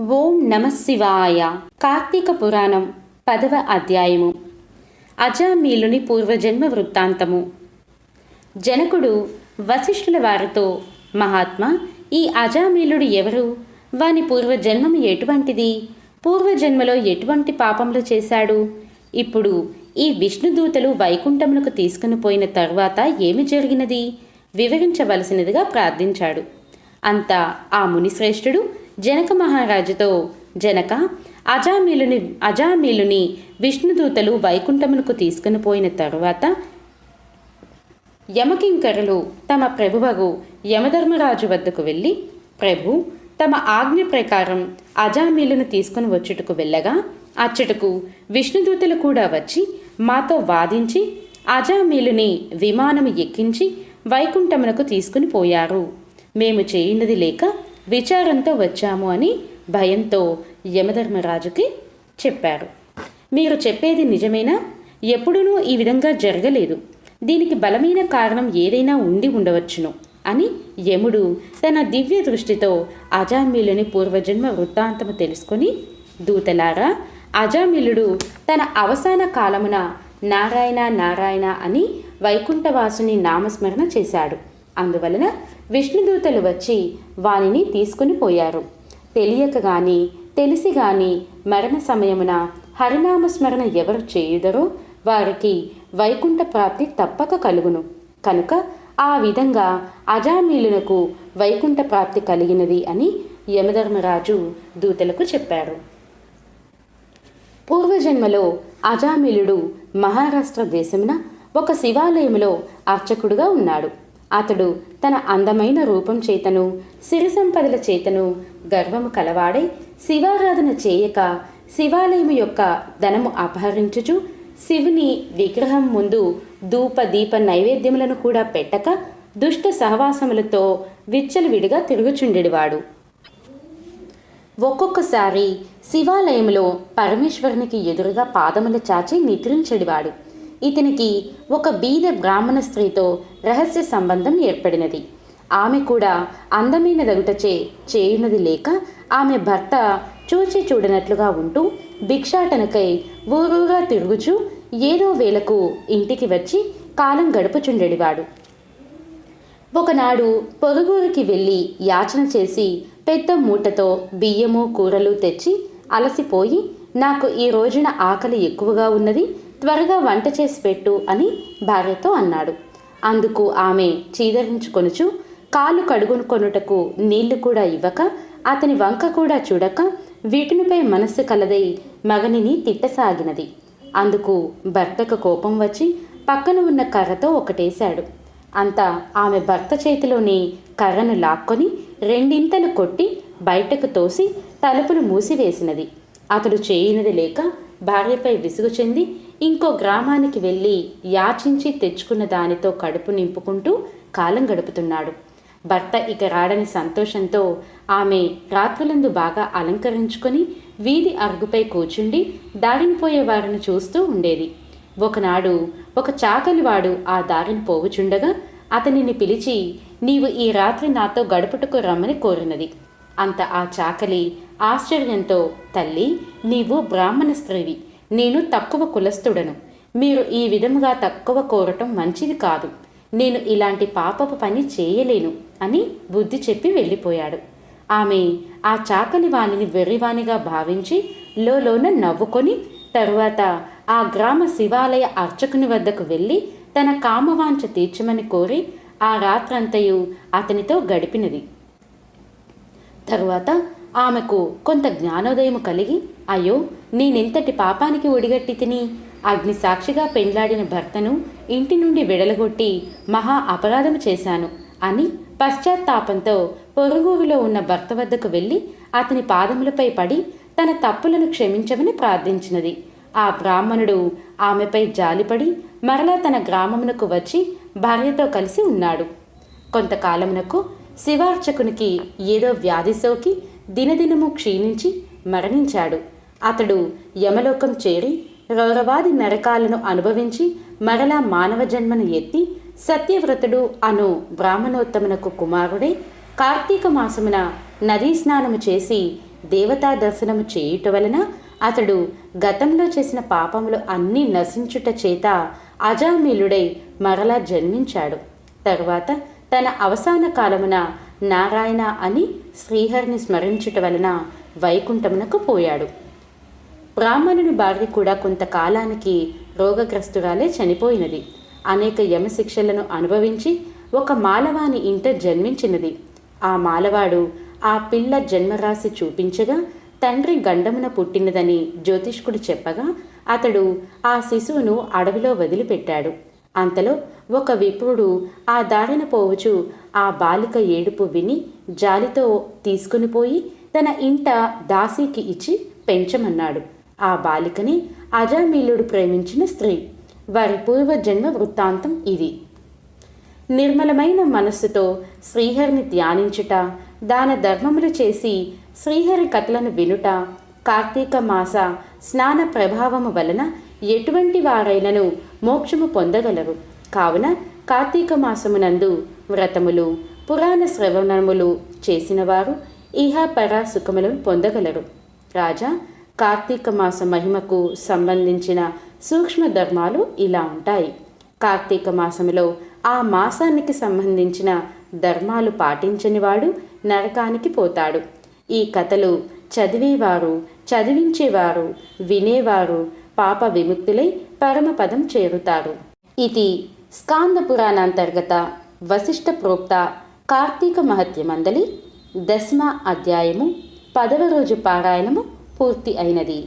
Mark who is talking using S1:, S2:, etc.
S1: ఓం నమ శివాయ. కార్తీక పురాణం పదవ అధ్యాయము. అజామీలుని పూర్వజన్మ వృత్తాంతము. జనకుడు వశిష్ఠుల వారితో మహాత్మా ఈ అజామీలుడు ఎవరు? వాని పూర్వజన్మము ఎటువంటిది? పూర్వజన్మలో ఎటువంటి పాపములు చేశాడు? ఇప్పుడు ఈ విష్ణుదూతలు వైకుంఠములకు తీసుకుని పోయిన తరువాత ఏమి జరిగినది? వివరించవలసినదిగా ప్రార్థించాడు. అంతా ఆ మునిశ్రేష్ఠుడు జనక మహారాజుతో జనక అజామీలుని అజామీలుని విష్ణుదూతలు వైకుంఠమునకు తీసుకుని పోయిన తరువాత యమకింకరులు తమ ప్రభువగు యమధర్మరాజు వద్దకు వెళ్ళి ప్రభు తమ ఆజ్ఞ ప్రకారం అజామీలను తీసుకుని వచ్చుటకు వెళ్ళగా అచ్చటకు విష్ణుదూతలు కూడా వచ్చి మాతో వాదించి అజామీలుని విమానము ఎక్కించి వైకుంఠమునకు తీసుకుని పోయారు. మేము చేయినది లేక విచారంతో వచ్చాము అని భయంతో యమధర్మరాజుకి చెప్పారు. మీరు చెప్పేది నిజమేనా? ఎప్పుడూ ఈ విధంగా జరగలేదు. దీనికి బలమైన కారణం ఏదైనా ఉండి ఉండవచ్చును అని యముడు తన దివ్య దృష్టితో అజామిలుని పూర్వజన్మ వృత్తాంతము తెలుసుకొని దూతలారా అజామిలుడు తన అవసాన కాలమున నారాయణ నారాయణ అని వైకుంఠవాసుని నామస్మరణ చేశాడు. అందువలన విష్ణుదూతలు వచ్చి వానిని తీసుకుని పోయారు. తెలియక గాని తెలిసి గాని మరణ సమయమున హరినామస్మరణ ఎవరు చేయుదరో వారికి వైకుంఠ ప్రాప్తి తప్పక కలుగును. కనుక ఆ విధంగా అజామీలునకు వైకుంఠ ప్రాప్తి కలిగినది అని యమధర్మరాజు దూతలకు చెప్పారు పూర్వజన్మలో అజామిలుడు మహారాష్ట్ర దేశమున ఒక శివాలయములో అర్చకుడుగా ఉన్నాడు. అతడు తన అందమైన రూపం చేతను సిరి సంపదల చేతను గర్వము కలవాడై శివారాధన చేయక శివాలయము యొక్క ధనము అపహరించుచు శివుని విగ్రహం ముందు ధూప దీప నైవేద్యములను కూడా పెట్టక దుష్ట సహవాసములతో విచ్చలవిడిగా తిరుగుచుండెడివాడు. ఒక్కొక్కసారి శివాలయంలో పరమేశ్వరునికి ఎదురుగా పాదములు చాచి నిద్రించెడివాడు. ఇతనికి ఒక బీద బ్రాహ్మణ స్త్రీతో రహస్య సంబంధం ఏర్పడినది. ఆమె కూడా అందమైన దగుటచే చేయునది లేక ఆమె భర్త చూచి చూడనట్లుగా ఉంటూ భిక్షాటనకై ఊరూగా తిరుగుచూ ఏదో వేళకు ఇంటికి వచ్చి కాలం గడుపుచుండెడివాడు. ఒకనాడు పొరుగురికి వెళ్ళి యాచన చేసి పెద్ద మూటతో బియ్యము కూరలు తెచ్చి అలసిపోయి నాకు ఈ రోజున ఆకలి ఎక్కువగా ఉన్నది త్వరగా వంట చేసి పెట్టు అని భార్యతో అన్నాడు. అందుకు ఆమె చీదరించుకొనుచు కాలు కడుగునుకొనుటకు నీళ్ళు కూడా ఇవ్వక అతని వంక కూడా చూడక వీటినిపై మనస్సు కలదై మగనిని తిట్టసాగినది. అందుకు భర్తకు కోపం వచ్చి పక్కన ఉన్న కర్రతో ఒకటేశాడు. అంతా ఆమె భర్త చేతిలోని కర్రను లాక్కొని రెండింతలు కొట్టి బయటకు తోసి తలుపులు మూసివేసినది. అతడు చేయనిది లేక భార్యపై విసుగు చెంది ఇంకో గ్రామానికి వెళ్ళి యాచించి తెచ్చుకున్న దానితో కడుపు నింపుకుంటూ కాలం గడుపుతున్నాడు. భర్త ఇక రాడని సంతోషంతో ఆమె రాత్రులందు బాగా అలంకరించుకొని వీధి అరుగుపై కూర్చుండి దారిని పోయే వారిని చూస్తూ ఉండేది. ఒకనాడు ఒక చాకలివాడు ఆ దారిని పోవుచుండగా అతనిని పిలిచి నీవు ఈ రాత్రి నాతో గడుపుటకు రమ్మని కోరినది. అంత ఆ చాకలి ఆశ్చర్యంతో తల్లి నీవు బ్రాహ్మణ స్త్రీవి. నేను తక్కువ కులస్థుడను. మీరు ఈ విధముగా తక్కువ కోరటం మంచిది కాదు. నేను ఇలాంటి పాపపు పని చేయలేను అని బుద్ధి చెప్పి వెళ్ళిపోయాడు. ఆమె ఆ చాకలి వాణిని వెర్రివాణిగా భావించి లోలోన నవ్వుకొని తరువాత ఆ గ్రామ శివాలయ అర్చకుని వద్దకు వెళ్ళి తన కామవాంఛ తీర్చమని కోరి ఆ రాత్రంతయు అతనితో గడిపినది. తరువాత ఆమెకు కొంత జ్ఞానోదయం కలిగి అయ్యో నేనెంతటి పాపానికి ఒడిగట్టి తిని అగ్ని సాక్షిగా పెండ్లాడిన భర్తను ఇంటి నుండి విడలగొట్టి మహా అపరాధము చేశాను అని పశ్చాత్తాపంతో పొరుగురులో ఉన్న భర్త వద్దకు వెళ్ళి అతని పాదములపై పడి తన తప్పులను క్షమించమని ప్రార్థించినది. ఆ బ్రాహ్మణుడు ఆమెపై జాలిపడి మరలా తన గ్రామమునకు వచ్చి భార్యతో కలిసి ఉన్నాడు. కొంతకాలమునకు శివార్చకునికి ఏదో వ్యాధి సోకి దినదినము క్షీణించి మరణించాడు. అతడు యమలోకం చేరి రౌరవాది నరకాలను అనుభవించి మరలా మానవ జన్మను ఎత్తి సత్యవ్రతుడు అను బ్రాహ్మణోత్తమునకు కుమారుడై కార్తీక మాసమున నదీ స్నానము చేసి దేవతా దర్శనము చేయుట వలన అతడు గతంలో చేసిన పాపములు అన్నీ నశించుట చేత అజామీలుడై మరలా జన్మించాడు. తరువాత తన అవసాన కాలమున నారాయణ అని శ్రీహరిని స్మరించుట వలన వైకుంఠమునకు పోయాడు. బ్రాహ్మణుని భార్య కూడా కొంతకాలానికి రోగగ్రస్తురాలే చనిపోయినది. అనేక యమశిక్షలను అనుభవించి ఒక మాలవాని ఇంట జన్మించినది. ఆ మాలవాడు ఆ పిల్ల జన్మరాశి చూపించగా తండ్రి గండమున పుట్టినదని జ్యోతిష్కుడు చెప్పగా అతడు ఆ శిశువును అడవిలో వదిలిపెట్టాడు. అంతలో ఒక విప్రుడు ఆ దారిన పోవచ్చు ఆ బాలిక ఏడుపు విని జాలితో తీసుకుని పోయి తన ఇంట దాసీకి ఇచ్చి పెంచమన్నాడు. ఆ బాలికని అజామీలుడు ప్రేమించిన స్త్రీ. వారి పూర్వజన్మ వృత్తాంతం ఇది. నిర్మలమైన మనస్సుతో శ్రీహరిని ధ్యానించుట దాన ధర్మములు చేసి శ్రీహరి కథలను వినుట కార్తీక మాస స్నాన ప్రభావము వలన ఎటువంటి వారైనను మోక్షము పొందగలరు. కావున కార్తీక మాసమునందు వ్రతములు పురాణ శ్రవణములు చేసినవారు వారు సుఖములను పొందగలరు. రాజా కార్తీక మాస మహిమకు సంబంధించిన సూక్ష్మ ధర్మాలు ఇలా ఉంటాయి. కార్తీక మాసములో ఆ మాసానికి సంబంధించిన ధర్మాలు పాటించని వాడు నరకానికి పోతాడు. ఈ కథలు చదివేవారు చదివించేవారు వినేవారు పాప విముక్తులై పరమపదం చేరుతారు. ఇది స్కాంద పురాణాంతర్గత వశిష్ఠ ప్రోక్త కార్తీక మహత్యమందలి దశమ అధ్యాయము పదవ రోజు పారాయణము పూర్తి అయినది.